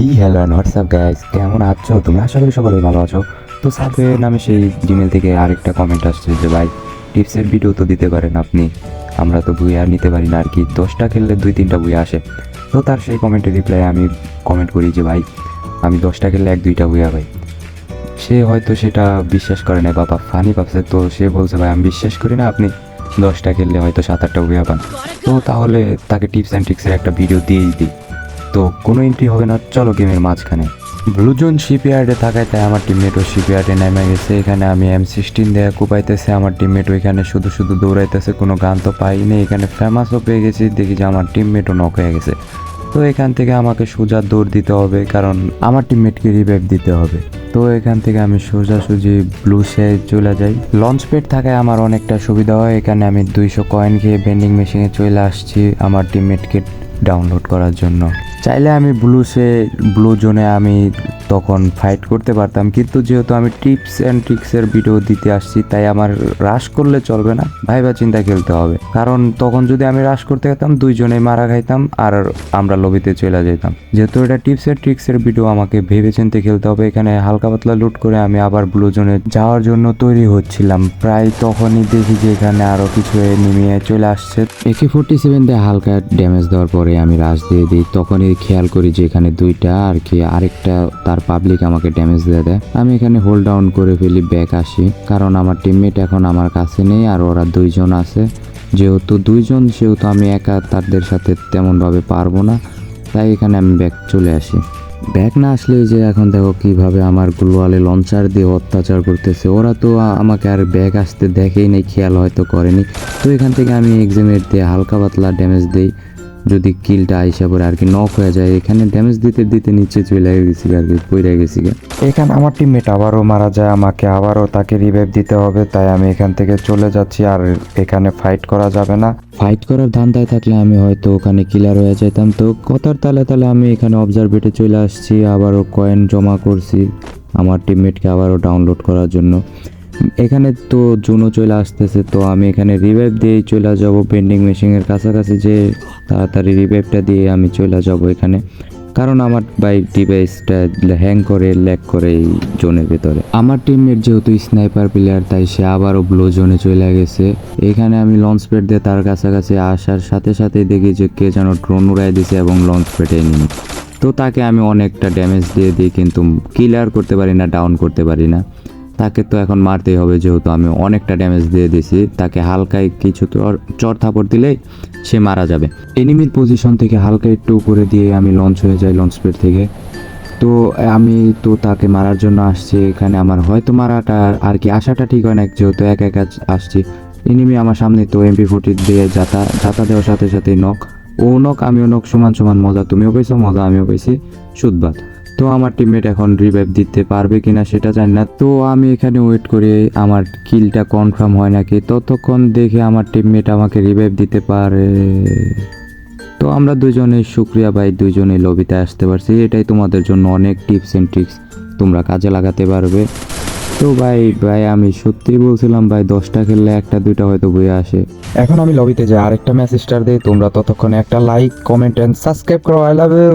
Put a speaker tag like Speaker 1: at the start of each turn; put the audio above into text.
Speaker 1: Hey hello and WhatsApp guys কেমন আছো? তুমি আশা করি সকলেই ভালো আছো। তো সাথে নামে সেই জিমেল থেকে আরেকটা কমেন্ট আসছে যে, ভাই টিপসের ভিডিও তো দিতে পারেন আপনি। আমরা তো বুয়া নিতে পারি না আর কি। দশটা খেললে দুই, তিনটা বুয়া আসে। তো তার সেই কমেন্টের রিপ্লাই আমি কমেন্ট করি যে, ভাই, আমি দশটা খেললে এক, দুইটা বুয়া ভাই সে হয়তো সেটা বিশ্বাস করে না, বাবা ফানি ভাবছে। তো সে বলছে, ভাই, আমি বিশ্বাস করি না আপনি দশটা খেললে হয়তো সাত, আটটা উইয়া পান তো তাহলে তাকে টিপস অ্যান্ড ট্রিক্সের একটা ভিডিও দিয়েই দিই। তো কোনো এন্ট্রি হবে না, চলো গেমের মাঝখানে। ব্লুজোন শিপইয়ার্ডে থাকায় তাই আমার টিমমেটও শিপইয়ার্ডে নেমে গেছে। এখানে আমি এম সিক্সটিন দেয়া কুপাইতেছে, আমার টিমমেট ওইখানে শুধু শুধু দৌড়াইতেছে, কোনো গান তো পাইনি। এখানে ফেমাসও পেয়ে গেছি, দেখি যে আমার টিমমেটও নক হয়ে গেছে। তো এখান থেকে আমাকে সোজা দৌড় দিতে হবে, কারণ আমার টিমমেটকে রিভাইভ দিতে হবে। তো এখান থেকে আমি সোজাসুজি ব্লু সে চলে যাই। লঞ্চ প্যাড থাকায় আমার অনেকটা সুবিধা হয়। এখানে আমি দুইশো কয়েন খেয়ে বেন্ডিং মেশিনে চলে আসছি, আমার টিমমেটকে ডাউনলোড করার জন্য। চাইলে আমি ব্লু সে ব্লু জোনে আমি তখন ফাইট করতে পারতাম। কিন্তু যেহেতু আমি টিপস অ্যান্ড ট্রিক্সের ভিডিও দিতে আসছি, তাই আমার রাশ করলে চলবে না। ভাইবা চিন্তা খেলতে হবে। কারণ তখন যদি আমি রাশ করতে যেতাম দুইজনে মারা খাইতাম আর আমরা লবিতে চলে যেতাম যেহেতু এটা টিপস অ্যান্ড ট্রিক্সের ভিডিও আমাকে ভেবে চিন্তে খেলতে হবে। এখানে হালকা পাতলা লুট করে আমি আবার ব্লু জোনে যাওয়ার জন্য তৈরি হচ্ছিলাম। প্রায় তখনই দেখি যে এখানে আরও কিছু নিমিয়ে চলে আসছে। একে ফোরটি সেভেন দিয়ে হালকা ড্যামেজ দেওয়ার পরে আমি রাশ দিয়ে দিই। তখনই খেয়াল করি যে এখানে দুইটা আর কি আরেকটা তার পাবলিক আমাকে ড্যামেজ দিয়ে দেয়। আমি এখানে হোল্ড ডাউন করে ফেলি ব্যাক আসি। কারণ আমার টিমমেট এখন আমার কাছে নেই আর ওরা দুইজন আছে। যেহেতু দুইজন, সেহেতু আমি একা তাদের সাথে তেমনভাবে পারব না। তাই এখানে আমি ব্যাক চলে আসি। ব্যাক না আসলে যে এখন দেখো কীভাবে আমার গ্লোয়ালে লঞ্চার দিয়ে অত্যাচার করতেছে। ওরা তো আমাকে আর ব্যাগ আসতে দেখেই নেই, খেয়াল হয়তো করেনি। তো এখান থেকে আমি এক্সামের দিয়ে হালকা পাতলা ড্যামেজ দিই। যদি কিলটা আইসা পরে আর কি নক হয়ে যায় এখানে ড্যামেজ দিতে দিতে নিচে চলে গেছি আর কি পড়ে গেছি এখানে আমার টিমমেট আবারও মারা যায় আমাকে আবারও তাকে রিভাইভ দিতে হবে তাই আমি এখান থেকে চলে যাচ্ছি আর এখানে ফাইট করা যাবে না। ফাইট করার ধান্দায় থাকলে আমি হয়তো ওখানে কিলার হয়ে যেতাম তো কথার তালে তালে আমি এখানে অবজারভেটে চলে আসছি আবারও কয়েন জমা করছি আমার টিমমেটকে আবারও ডাউনলোড করার জন্য। এখানে তো জুনো চলে আসতেছে, তো আমি এখানে রিভাইভ দিয়েই চলে যাব পেন্ডিং মেশিনের কাছাকাছি যে তাড়াতাড়ি রিভাইভটা দিয়ে আমি চলে যাব এখানে। কারণ আমার বাইক ডিভাইসটা হ্যাং করে ল্যাক করে এই জোনের ভেতরে। আমার টিমমেট যেহেতু স্নাইপার প্লেয়ার তাই সে আবারও ব্লো জোনে চলে গেছে। এখানে আমি লঞ্চ প্যাড দিয়ে তার কাছাকাছি আসার সাথে সাথে দেখি যে কে যেন ড্রোন উড়াই দিছে এবং লঞ্চ প্যাডে নিই তো তাকে আমি অনেকটা ড্যামেজ দিয়ে দিই, কিন্তু কিলার করতে পারি না ডাউন করতে পারি না। তাকে তো এখন মারতেই হবে যেহেতু আমি অনেকটা ড্যামেজ দিয়ে দিছি তাকে হালকায় কিছু চর থাপড় দিলেই সে মারা যাবে। এনিমির পজিশন থেকে হালকা একটু করে দিয়ে আমি লঞ্চ হয়ে যাই লঞ্চ প্যাড থেকে। তো আমি তো তাকে মারার জন্য আসছি এখানে। আমার হয়তো মারাটা আর কি আসাটা ঠিক হয় না, যেহেতু একা একা আসছি। এনিমি আমার সামনে তো এমপি ফোর্টি দিয়ে যাতা যাতা দেওয়ার সাথে সাথেই নক ও নক আমিও নক সমান সমান মজা। তুমিও পেয়েছ মজা, আমিও পেয়েছি সুদবাদ। তো আমার টিমমেট এখন রিভাইভ দিতে পারবে কিনা সেটা জানি না। তো আমি এখানে ওয়েট করে আমার কিলটা কনফার্ম হয় নাকি? ততক্ষণ দেখে আমার টিমমেট আমাকে রিভাইভ দিতে পারে। তো আমরা দুজনে শুক্রিয়া ভাই, দুজনে লবিতে আসতে পারছি। এটাই তোমাদের জন্য অনেক টিপস এন্ড ট্রিক্স তোমরা কাজে লাগাতে পারবে। তো ভাই ভাই, আমি সত্যি বলছিলাম ভাই, দশটা খেললে একটা, দুইটা হয়তো বইয়ে আসে। এখন আমি লবিতে যাই। আরেকটা ম্যাচ স্টার দিই তোমরা ততক্ষণে একটা লাইক কমেন্ট এন্ড সাবস্ক্রাইব করো। I love you